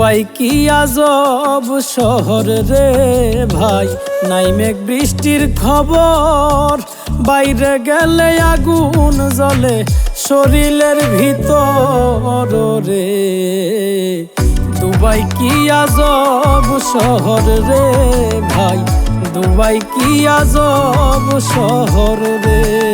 Dubai কি আজব শহর রে ভাই। নাই মেঘ বৃষ্টির খবর, বাইরে গেলে আগুন জ্বলে শরীরের ভিতর রে। দুবাই কি আজব শহর রে ভাই, দুবাই কি আজব শহর রে।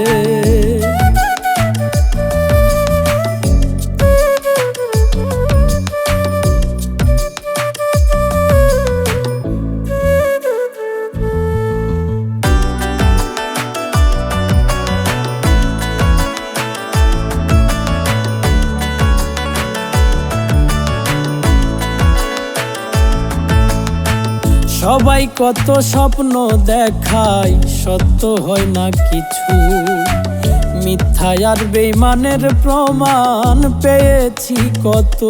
সবাই কত স্বপ্ন দেখায়, সত্য হয় না কিছু। মিথ্যা আর বেইমানের প্রমাণ পেয়েছি কত।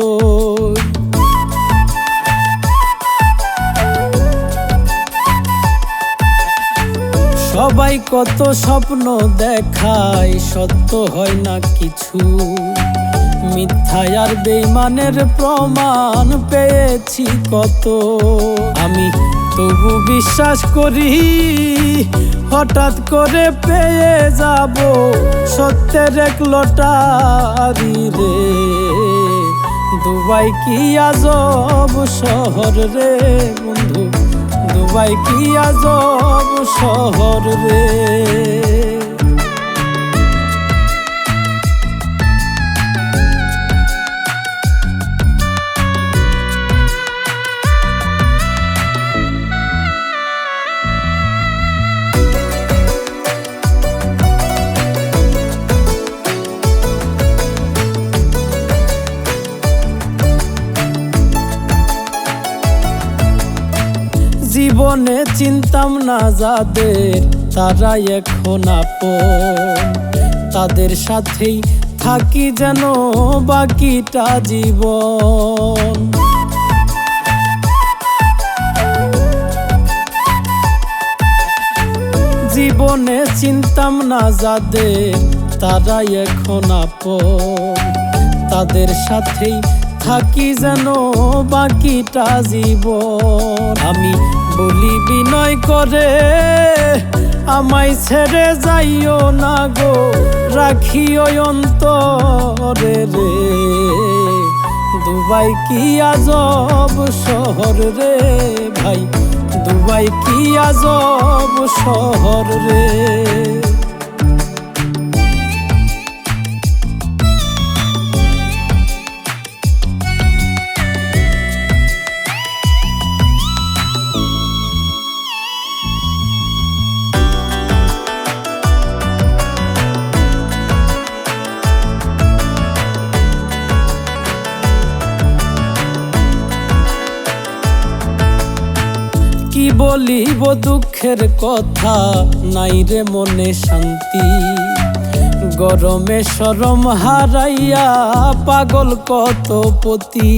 সবাই কত স্বপ্ন দেখায়, সত্য হয় না কিছু। মিথ্যা আর বেইমানের প্রমাণ পেয়েছি কত। আমি তবু বিশ্বাস করি, হঠাৎ করে পেয়ে যাব সত্যের এক লটারি রে। দুবাই কি আজব শহর রে বন্ধু? দুবাই কি আজব শহর রে? জীবনে চিনতাম না যাদের তারা এখন আপন। তাদের সাথেই থাকি যেন বাকিটা জীবন। জীবনে চিনতাম না যাদের তারা এখন আপন। তাদের সাথেই থাকি যেন বাকিটা জীবন। আমি বলি বিনয় করে, আমায় ছেড়ে যাইও না গো, রাখিও অন্তরে রে। দুবাই কি আজব শহর রে ভাই, দুবাই কি আজব শহর রে। বলিব দুঃখের কথা, নাই রে মনে শান্তি। গরমে সরম হারাইয়া পাগল কত পতি।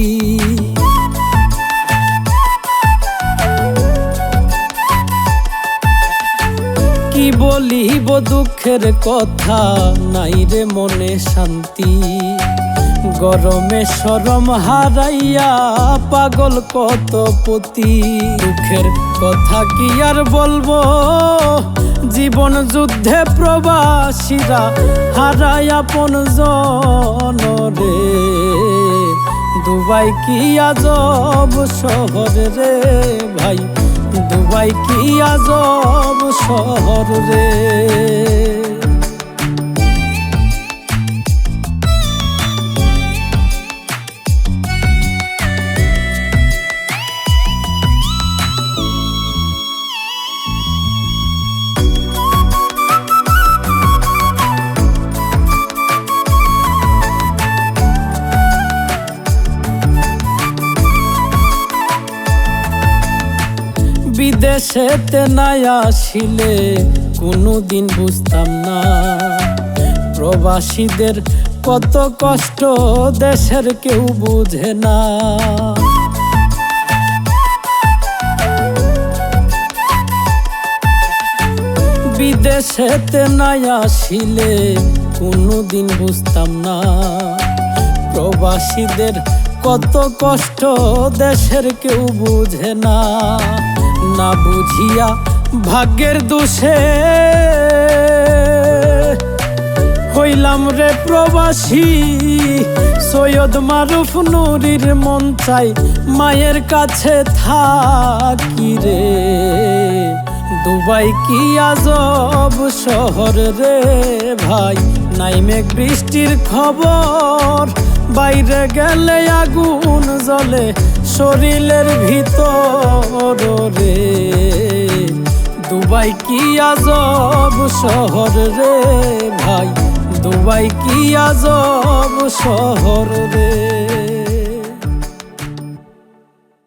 কি বলিব দুঃখের কথা, নাই রে মনে শান্তি। গরমে সরম হারাইয়া পাগল কত পতি, দুঃখের কথা কি আর বলব? জীবন যুদ্ধে প্রবাসীরা হারাই আপন রে দুবাই কি আজব শহর রে ভাই? দুবাই কি আজব শহর রে? বিদেশেতে নাই আসিলে কোনোদিন বুঝতাম না। প্রবাসীদের কত কষ্ট দেশের কেউ বুঝে না। বিদেশেতে নাই আসিলে কোনোদিন বুঝতাম না। প্রবাসীদের কত কষ্ট দেশের কেউ বুঝে না। না বুঝিয়া ভাগ্যের দোষে। হইলাম রে প্রবাসী, সৈয়দ মারুফ নুরির মন চাই, মায়ের কাছে থাকি রে। দুবাই কি আজব শহর রে ভাই, নাই মেঘ বৃষ্টির খবর। বাইরে গেলে আগুন জ্বলে শরীরের ভিতর রে। দুবাই কি আজব শহর রে ভাই? দুবাই কি আজব শহর রে?